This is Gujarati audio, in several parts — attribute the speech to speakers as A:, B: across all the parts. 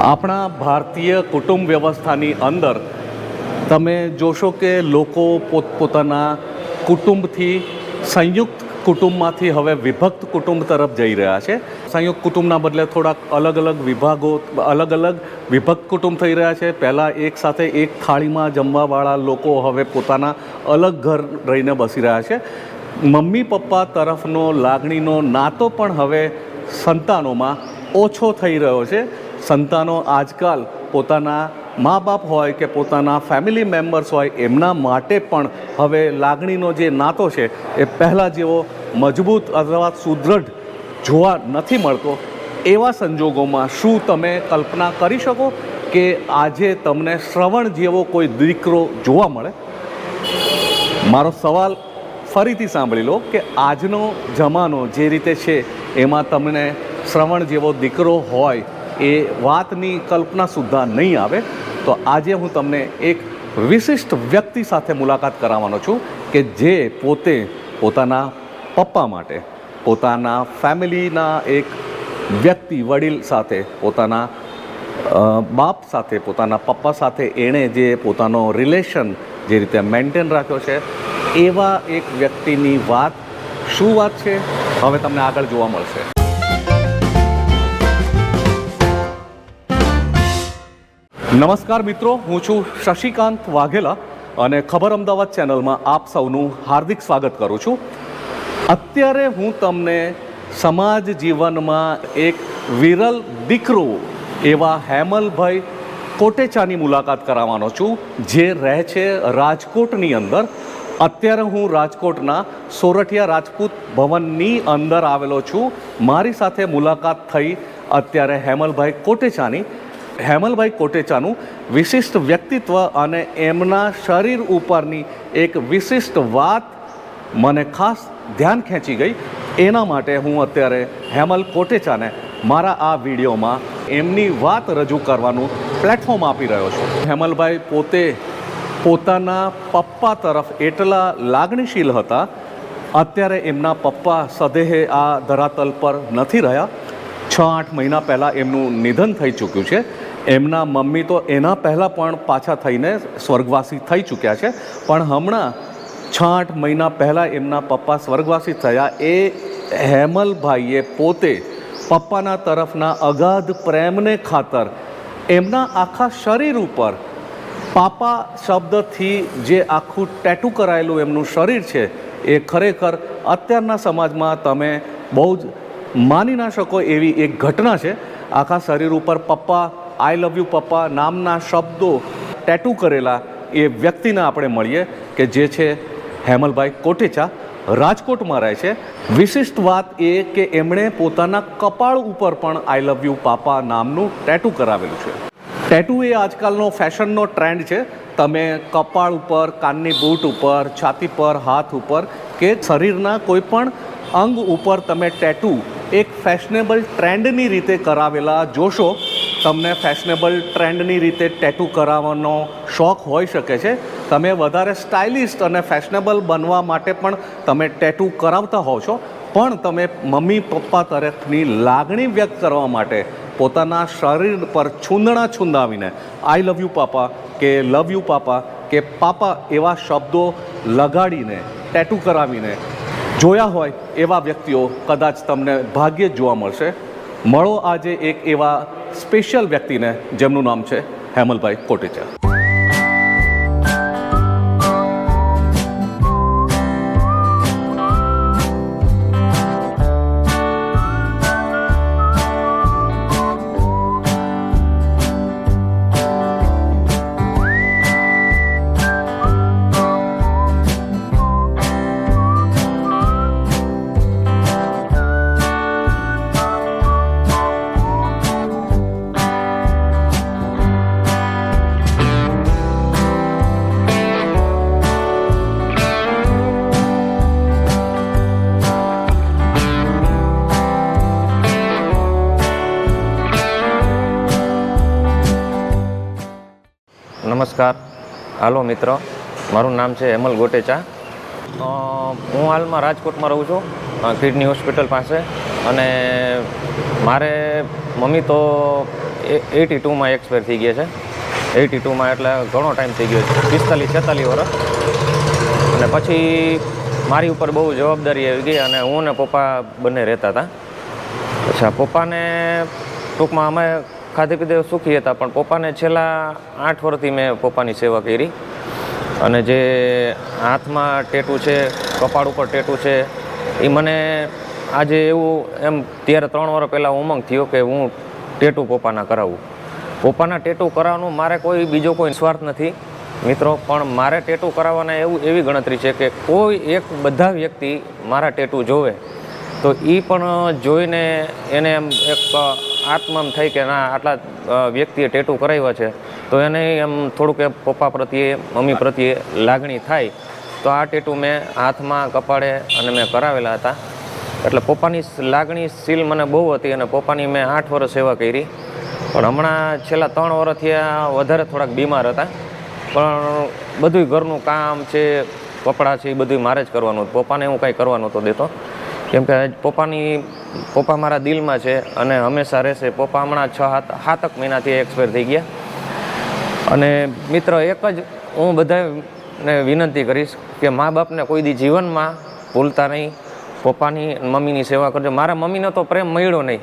A: આપણા ભારતીય કુટુંબ વ્યવસ્થાની અંદર તમે જોશો કે લોકો પોતપોતાના કુટુંબથી, સંયુક્ત કુટુંબમાંથી હવે વિભક્ત કુટુંબ તરફ જઈ રહ્યા છે. સંયુક્ત કુટુંબના બદલે થોડાક અલગ અલગ વિભાગો, અલગ અલગ વિભક્ત કુટુંબ થઈ રહ્યા છે. પહેલાં એક સાથે એક થાળીમાં જમવાવાળા લોકો હવે પોતાના અલગ ઘર રહીને બસી રહ્યા છે. મમ્મી પપ્પા તરફનો લાગણીનો નાતો પણ હવે સંતાનોમાં ઓછો થઈ રહ્યો છે. સંતાનો આજકાલ પોતાના મા બાપ હોય કે પોતાના ફેમિલી મેમ્બર્સ હોય, એમના માટે પણ હવે લાગણીનો જે નાતો છે, એ પહેલાં જેવો મજબૂત અથવા સુદૃઢ જોવા નથી મળતો. એવા સંજોગોમાં શું તમે કલ્પના કરી શકો કે આજે તમને શ્રવણ જેવો કોઈ દીકરો જોવા મળે? મારો સવાલ ફરીથી સાંભળી લો કે આજનો જમાનો જે રીતે છે, એમાં તમને શ્રવણ જેવો દીકરો હોય એ વાતની કલ્પના સુદ્ધા નહીં આવે, તો આજે હું તમને એક વિશિષ્ટ વ્યક્તિ સાથે મુલાકાત કરાવવાનો છું કે જે પોતે પોતાના પપ્પા માટે, પોતાના ફેમિલીના એક વ્યક્તિ વડીલ સાથે, પોતાના બાપ સાથે, પોતાના પપ્પા સાથે એણે જે પોતાનો રિલેશન જે રીતે મેન્ટેન રાખ્યો છે, એવા એક વ્યક્તિની વાત, શું વાત છે, હવે તમને આગળ જોવા મળશે. નમસ્કાર મિત્રો, હું છું શશિકાંત વાઘેલા અને ખબર અમદાવાદ ચેનલમાં આપ સૌનું હાર્દિક સ્વાગત કરું છું. અત્યારે હું તમને સમાજ જીવનમાં એક વિરલ દીકરો એવા હેમલભાઈ કોટેચાની મુલાકાત કરાવવાનો છું, જે રહે છે રાજકોટની અંદર. અત્યારે હું રાજકોટના સોરઠિયા રાજપૂત ભવનની અંદર આવેલો છું. મારી સાથે મુલાકાત થઈ અત્યારે હેમલભાઈ કોટેચાની. હેમલભાઈ કોટેચાનું વિશિષ્ટ વ્યક્તિત્વ અને એમના શરીર ઉપરની એક વિશિષ્ટ વાત મને ખાસ ધ્યાન ખેંચી ગઈ. એના માટે હું અત્યારે હેમલ કોટેચાને મારા આ વિડીયોમાં એમની વાત રજૂ કરવાનું પ્લેટફોર્મ આપી રહ્યો છું. હેમલભાઈ પોતે પોતાના પપ્પા તરફ એટલા લાગણીશીલ હતા. અત્યારે એમના પપ્પા સદેહે આ ધરાતલ પર નથી રહ્યા. છ આઠ મહિના પહેલાં એમનું નિધન થઈ ચૂક્યું છે. એમના મમ્મી તો એના પહેલાં પણ પાછા થઈને સ્વર્ગવાસી થઈ ચૂક્યા છે. પણ હમણાં છ આઠ મહિના પહેલાં એમના પપ્પા સ્વર્ગવાસી થયા એ હેમલભાઈએ પોતે પપ્પાના તરફના અગાધ પ્રેમને ખાતર એમના આખા શરીર ઉપર પાપા શબ્દથી જે આખું ટેટુ કરાયેલું એમનું શરીર છે એ ખરેખર અત્યારના સમાજમાં તમે બહુ જ માની ના શકો એવી એક ઘટના છે. આખા શરીર ઉપર પપ્પા આઈ લવ યુ પપ્પા નામના શબ્દો ટેટુ કરેલા એ વ્યક્તિને આપણે મળીએ કે જે છે હેમલભાઈ કોટેચા. રાજકોટમાં રહે છે. વિશિષ્ટ વાત એ કે એમણે પોતાના કપાળ ઉપર પણ આઈ લવ યુ પાપા નામનું ટેટુ કરાવેલું છે. ટેટુ એ આજકાલનો ફેશનનો ટ્રેન્ડ છે. તમે કપાળ ઉપર, કાનની બૂટ ઉપર, છાતી પર, હાથ ઉપર કે શરીરના કોઈ પણ અંગ ઉપર તમે ટેટુ એક ફેશનેબલ ટ્રેન્ડની રીતે કરાવેલા જોશો તમને ફેશનેબલ ટ્રેન્ડની રીતે ટેટુ કરાવવાનો શોખ હોઈ શકે છે. તમે વધારે સ્ટાઇલિસ્ટ અને ફેશનેબલ બનવા માટે પણ તમે ટેટુ કરાવતા હોવ છો. પણ તમે મમ્મી, પપ્પા તરફની લાગણી વ્યક્ત કરવા માટે પોતાના શરીર પર છૂંદણા છૂંદાવીને આઈ લવ યુ પાપા કે લવ યુ પાપા કે પાપા એવા શબ્દો લગાડીને ટેટુ કરાવીને જોયા હોય એવા વ્યક્તિઓ કદાચ તમને ભાગ્યે જ જોવા મળશે. મળો આજે એક એવા સ્પેશિયલ વ્યક્તિને જેમનું નામ છે હેમલભાઈ કોટેચા.
B: નમસ્કાર. હાલો મિત્ર, મારું નામ છે હેમલ ગોટેચા. હું હાલમાં રાજકોટમાં રહું છું કિડની હોસ્પિટલ પાસે. અને મારે મમ્મી તો એટી ટુમાં એક્સપાયર થઈ ગયા છે. એટી ટુમાં એટલે ઘણો ટાઈમ થઈ ગયો છે. પિસ્તાલીસ, છેતાલીસ વર્ષ. અને પછી મારી ઉપર બહુ જવાબદારી આવી ગઈ અને હું ને પપ્પા બંને રહેતા હતા. અચ્છા, પપ્પાને ટૂંકમાં અમે ખાધે પીધે સુખી હતા, પણ પપ્પાને છેલ્લા આઠ વર્ષથી મેં પપ્પાની સેવા કરી. અને જે હાથમાં ટેટુ છે, કપાળ ઉપર ટેટુ છે, એ મને આજે એવું એમ ત્યારે ત્રણ વર્ષ પહેલાં ઉમંગ થયો કે હું ટેટુ પપ્પાના કરાવું. પપ્પાના ટેટુ કરાવવાનું મારે કોઈ બીજો કોઈ સ્વાર્થ નથી. મિત્રો, પણ મારે ટેટુ કરાવવાના એવું એવી ગણતરી છે કે કોઈ એક બધા વ્યક્તિ મારા ટેટુ જોવે, તો એ પણ જોઈને એને એમ એક આત્મા થઈ કે ના, આટલા વ્યક્તિએ ટેટુ કરાવ્યા છે, તો એને એમ થોડુંક એમ પપ્પા પ્રત્યે, મમ્મી પ્રત્યે લાગણી થાય, તો આ ટેટુ મેં હાથમાં, કપાળે અને મેં કરાવેલા હતા. એટલે પપ્પાની લાગણી સીલ મને બહુ હતી અને પપ્પાની મેં આઠ વર્ષ સેવા કરી. પણ હમણાં છેલ્લા ત્રણ વર્ષથી વધારે થોડાક બીમાર હતા. પણ બધું ઘરનું કામ છે, કપડાં છે, એ બધું મારે જ કરવાનું. હતું પપ્પાને હું કાંઈ કરવા નહોતો દેતો. કેમ કે પપ્પાની પપ્પા મારા દિલમાં છે અને હંમેશા રહેશે. પપ્પા હમણાં છ સાત સાતક મહિનાથી એક્સપાયર થઈ ગયા. અને મિત્ર, એક જ હું બધાને વિનંતી કરીશ કે મા બાપને કોઈ દી જીવનમાં ભૂલતા નહીં. પપ્પાની મમ્મીની સેવા કરજો. મારા મમ્મીનો તો પ્રેમ મળ્યો નહીં.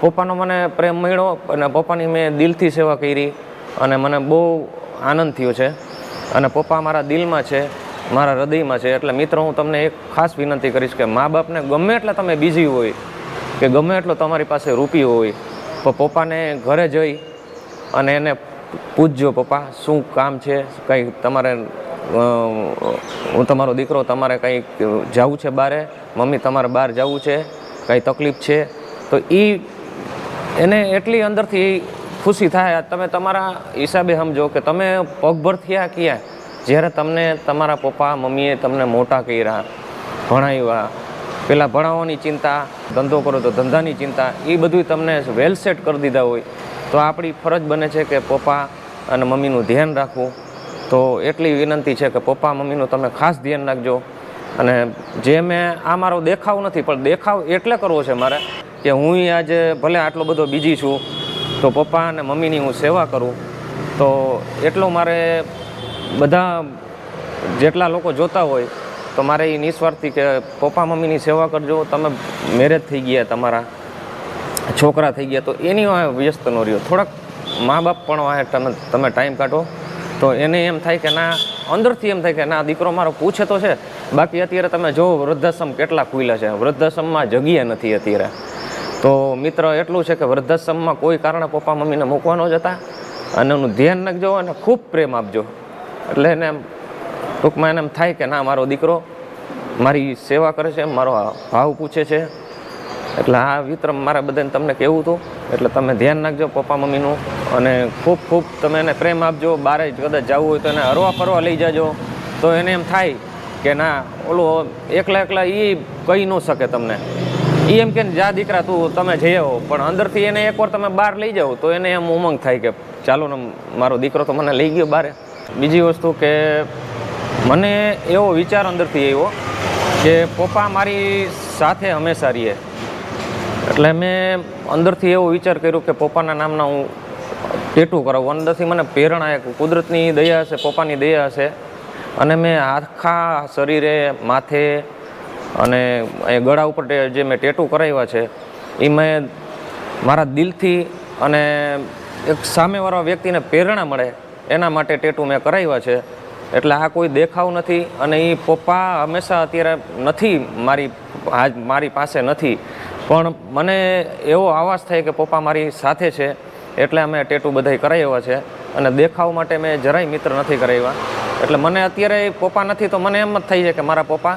B: પપ્પાનો મને પ્રેમ મળ્યો અને પપ્પાની મેં દિલથી સેવા કરી અને મને બહુ આનંદ થયો છે. અને પપ્પા મારા દિલમાં છે, મારા હૃદયમાં છે. એટલે મિત્રો, હું તમને એક ખાસ વિનંતી કરીશ કે મા બાપને ગમે એટલે તમે બીજી હોય. કે ગમે એટલો તમારી પાસે રૂપિયો હોય તો પપ્પાને ઘરે જઈ અને એને પૂછજો, પપ્પા, શું કામ છે? કંઈ તમારે હું તમારો દીકરો, તમારે કંઈ જવું છે બારે? મમ્મી, તમારે બહાર જવું છે? કંઈ તકલીફ છે? તો એ એને એટલી અંદરથી ખુશી થાય. તમે તમારા હિસાબે સમજો કે તમે પગભર થયા ક્યાં? જ્યારે તમને તમારા પપ્પા, મમ્મીએ તમને મોટા કર્યા, ભણાવ્યા પેલા ભણાવવાની ચિંતા, ધંધો કરો તો ધંધાની ચિંતા, એ બધું તમને વેલ સેટ કરી દીધા હોય. તો આપણી ફરજ બને છે કે પપ્પા અને મમ્મીનું ધ્યાન રાખવું. તો એટલી વિનંતી છે કે પપ્પા, મમ્મીનું તમે ખાસ ધ્યાન રાખજો. અને જે મેં, આ મારો દેખાવ નથી, પણ દેખાવ એટલે કરવો છે મારે કે હું આજે ભલે આટલો બધો બીજી છું, તો પપ્પા અને મમ્મીની હું સેવા કરું. તો એટલો મારે બધા જેટલા લોકો જોતા હોય તો મારે એ નિસ્વાર્થી કે પપ્પા મમ્મીની સેવા કરજો. તમે મેરેજ થઈ ગયા તમારા, છોકરા થઈ ગયા, તો એની વ્યસ્ત ન રહ્યો. થોડાક મા બાપ પણ તમે તમે ટાઈમ કાઢો. તો એને એમ થાય કે ના, અંદરથી એમ થાય કે ના, દીકરો મારો પૂછે તો છે. બાકી અત્યારે તમે જો વૃદ્ધાશ્રમ કેટલા ખુલ્લા છે. વૃદ્ધાશ્રમમાં જગ્યા નથી અત્યારે. તો મિત્ર એટલું છે કે વૃદ્ધાશ્રમમાં કોઈ કારણે પપ્પા મમ્મીને મૂકવાનો જ હતા અને એનું ધ્યાન રાખજો અને ખૂબ પ્રેમ આપજો. એટલે એને ટૂંકમાં એને એમ થાય કે ના, મારો દીકરો મારી સેવા કરે છે, મારો ભાવ પૂછે છે. એટલે આ વિક્રમ મારા બધાને તમને કહેવું હતું. એટલે તમે ધ્યાન રાખજો પપ્પા મમ્મીનું અને ખૂબ ખૂબ તમે એને પ્રેમ આપજો. બારે જ કદાચ જવું હોય તો એને હરવા ફરવા લઈ જાજો. તો એને એમ થાય કે ના, ઓલું એકલા એકલા એ કહી ન શકે તમને. એ એમ કે જા દીકરા, તું તમે જઈ આવો. પણ અંદરથી એને એકવાર તમે બહાર લઈ જાઓ તો એને એમ ઉમંગ થાય કે ચાલો ને, મારો દીકરો તો મને લઈ ગયો બારે. બીજી વસ્તુ કે મને એવો વિચાર અંદરથી આવ્યો કે પપ્પા મારી સાથે હંમેશા રહીએ. એટલે મેં અંદરથી એવો વિચાર કર્યો કે પપ્પાના નામના હું ટેટુ કરાવું. અંદરથી મને પ્રેરણા એક, કુદરતની દયા હશે, પપ્પાની દયા હશે. અને મેં આખા શરીરે, માથે અને એ ગળા ઉપર જે મેં ટેટુ કરાવ્યા છે એ મેં મારા દિલથી અને એક સામેવાળા વ્યક્તિને પ્રેરણા મળે એના માટે ટેટુ મેં કરાવ્યા છે. એટલે આ કોઈ દેખાવ નથી અને એ પપ્પા હંમેશા અત્યારે નથી, મારી મારી પાસે નથી. પણ મને એવો આવાજ થાય કે પપ્પા મારી સાથે છે, એટલે અમે ટેટુ બધાય કરાવ્યા છે. અને દેખાવ માટે મેં જરાય મિત્ર નથી કરાવ્યા એટલે મને અત્યારે પપ્પા નથી, તો મને એમ જ થઈ છે કે મારા પપ્પા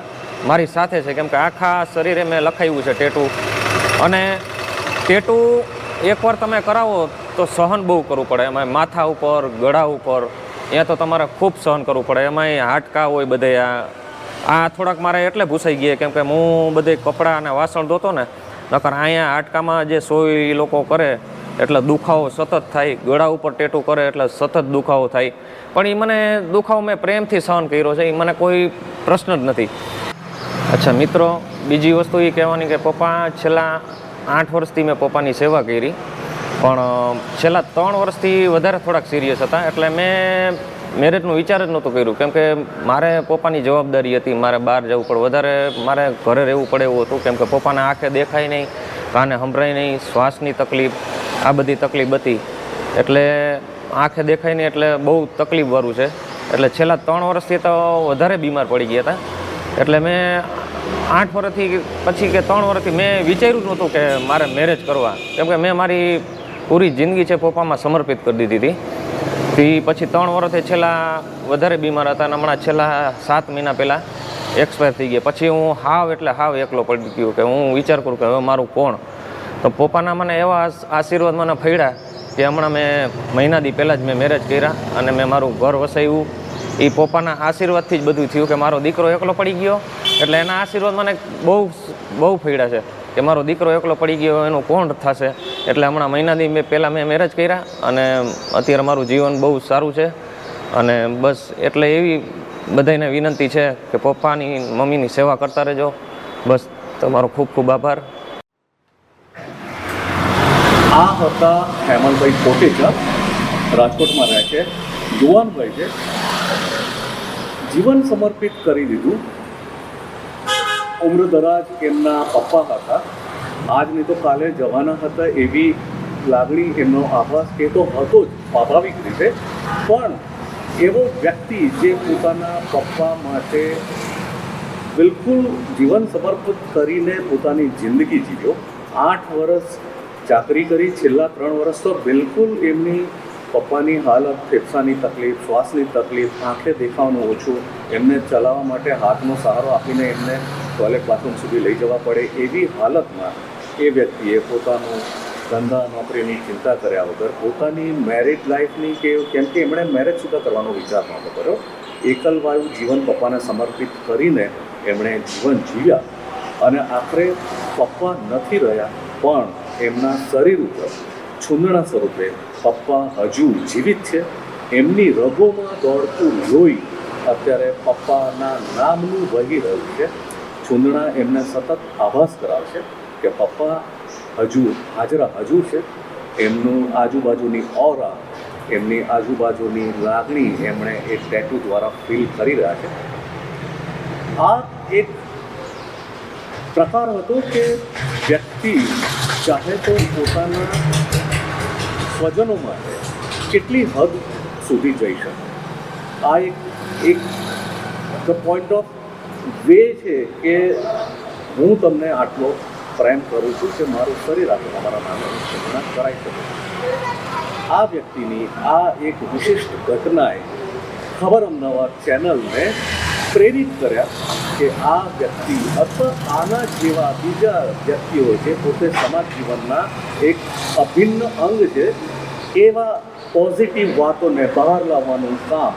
B: મારી સાથે છે, કેમ કે આખા શરીરે મેં લખાવ્યું છે ટેટુ. અને ટેટુ એકવાર તમે કરાવો તો સહન બહુ કરવું પડે. એમાં માથા ઉપર, ગળા ઉપર ત્યાં તો તમારે ખૂબ સહન કરવું પડે. એમાંય હાટકા હોય બધે આ. આ થોડાક મારે એટલે ભૂસાઈ ગયા, કેમ કે હું બધે કપડાં અને વાસણ ધોતો ને, નકર અહીંયા હાટકામાં જે સોય લોકો કરે, એટલે દુખાવો સતત થાય. ગળા ઉપર ટેટુ કરે એટલે સતત દુખાવો થાય. પણ એ મને દુખાવો મેં પ્રેમથી સહન કર્યો છે એ મને કોઈ પ્રશ્ન જ નથી. અચ્છા, મિત્રો, બીજી વસ્તુ એ કહેવાની કે પપ્પા છેલ્લા આઠ વર્ષથી મેં પપ્પાની સેવા કરી. પણ છેલ્લા ત્રણ વર્ષથી વધારે થોડાક સિરિયસ હતા, એટલે મેં મેરેજનું વિચાર જ નહોતું કર્યું. કેમ કે મારે પપ્પાની જવાબદારી હતી, મારે બહાર જવું પડે. વધારે મારે ઘરે રહેવું પડે એવું હતું, કેમ કે પપ્પાને આંખે દેખાય નહીં, કાને સંભળાય નહીં, શ્વાસની તકલીફ, આ બધી તકલીફ હતી. એટલે આંખે દેખાય નહીં એટલે બહુ તકલીફવાળું છે. એટલે છેલ્લા ત્રણ વર્ષથી તો વધારે બીમાર પડી ગયા હતા. એટલે મેં આઠ વર્ષથી પછી કે ત્રણ વર્ષથી મેં વિચાર્યું જ નહોતું કે મારે મેરેજ કરવા. કેમ કે મેં મારી પૂરી જિંદગી છે પપ્પામાં સમર્પિત કરી દીધી હતી. તે પછી ત્રણ વર્ષથી છેલ્લા વધારે બીમાર હતા અને હમણાં છેલ્લા સાત મહિના પહેલાં એક્સપાયર થઈ ગયા. પછી હું હાવ એટલે હાવ એકલો પડી ગયો કે હું વિચાર કરું કે હવે મારું કોણ? તો પપ્પાના મને એવા આશીર્વાદ મને ફળ્યા કે હમણાં મેં મહિના દી પહેલાં જ મેં મેરેજ કર્યા અને મેં મારું ઘર વસાવ્યું. એ પપ્પાના આશીર્વાદથી જ બધું થયું કે મારો દીકરો એકલો પડી ગયો. એટલે એના આશીર્વાદ મને બહુ બહુ ફળ્યા છે. કે મારો દીકરો એકલો પડી ગયો એનું કોણ થશે? એટલે હમણાં મહિનાથી મેં પહેલાં મેં મેરેજ કર્યા અને અત્યારે મારું જીવન બહુ સારું છે. અને બસ એટલે એવી બધાને વિનંતી છે કે પપ્પાની મમ્મીની સેવા કરતા રહેજો. બસ તમારો ખૂબ ખૂબ આભાર.
A: આ હતા હેમંતભાઈ કોટેચા, રાજકોટમાં રહે છે. યુવાનભાઈ છે જીવન સમર્પિત કરી દીધું. ઉમ્ર દરાજ એમના પપ્પા હતા. આજ નહીં તો કાલે જવાના હતા એવી લાગણી એમનો આભાસ એ તો હતો જ સ્વાભાવિક રીતે. પણ એવો વ્યક્તિ જે પોતાના પપ્પા માટે બિલકુલ જીવન સમર્પિત કરીને પોતાની જિંદગી જીવ્યો. આઠ વર્ષ ચાકરી કરી, છેલ્લા ત્રણ વર્ષ તો બિલકુલ એમની પપ્પાની હાલત, ફેફસાની તકલીફ, શ્વાસની તકલીફ, આંખે દેખાવાનું ઓછું, એમને ચલાવવા માટે હાથનો સહારો આપીને એમને ટોયલેટ બાથરૂમ સુધી લઈ જવા પડે એવી હાલતમાં એ વ્યક્તિએ પોતાનું ધંધા, નોકરીની ચિંતા કર્યા વગર પોતાની મેરિડ લાઈફની કે કેમ કે એમણે મેરેજ સુધા કરવાનો વિચાર નહોતો કર્યો. એકલવાયુ જીવન પપ્પાને સમર્પિત કરીને એમણે જીવન જીવ્યા અને આખરે પપ્પા નથી રહ્યા, પણ એમના શરીર ઉપર છૂંદણા સ્વરૂપે પપ્પા હજુ જીવિત છે. એમની રગોમાં દોડતું લોહી અત્યારે પપ્પાના નામનું વહી રહ્યું છે. છૂંદણા એમને સતત આભાસ કરાવશે કે પપ્પા હજુ હાજરા હજુ છે. એમનું આજુબાજુની ઓરા, એમની આજુબાજુની લાગણી એમણે એ ટેટુ દ્વારા ફીલ કરી રહ્યા છે. આ એક પ્રકાર હતો કે વ્યક્તિ ચાહે તો પોતાના સ્વજનો માટે કેટલી હદ સુધી જઈ શકે. આ એક એક ધ પોઈન્ટ ઓફ વે છે કે હું તમને આટલો પ્રેમ કરું છું કે મારું શરીર આપણે તમારા નામે સૂચના કરાઈ શકું આ વ્યક્તિની આ એક વિશિષ્ટ ઘટનાએ ખબર અમદાવાદ ચેનલને પ્રેરિત કર્યા કે આ વ્યક્તિ અથવા આના જેવા બીજા વ્યક્તિઓ છે, પોતે સમાજ જીવનના એક અભિન્ન અંગ છે, એવા પોઝિટિવ વાતોને બહાર લાવવાનું કામ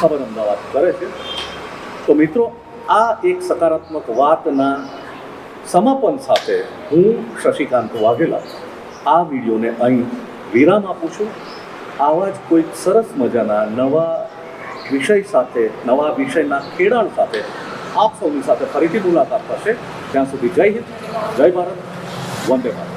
A: ખબર અમદાવાદ કરે છે. તો મિત્રો આ એક સકારાત્મક વાતના સમાપન સાથે હું શશિકાંત વાઘેલા આ વિડીયોને અહીં વિરામ આપું છું. આવા જ કોઈક સરસ મજાના નવા વિષય સાથે, નવા વિષયના ખેડાણ સાથે આપ સૌની સાથે ફરીથી મુલાકાત થશે. ત્યાં સુધી જય હિન્દ, જય ભારત, વંદે ભારત.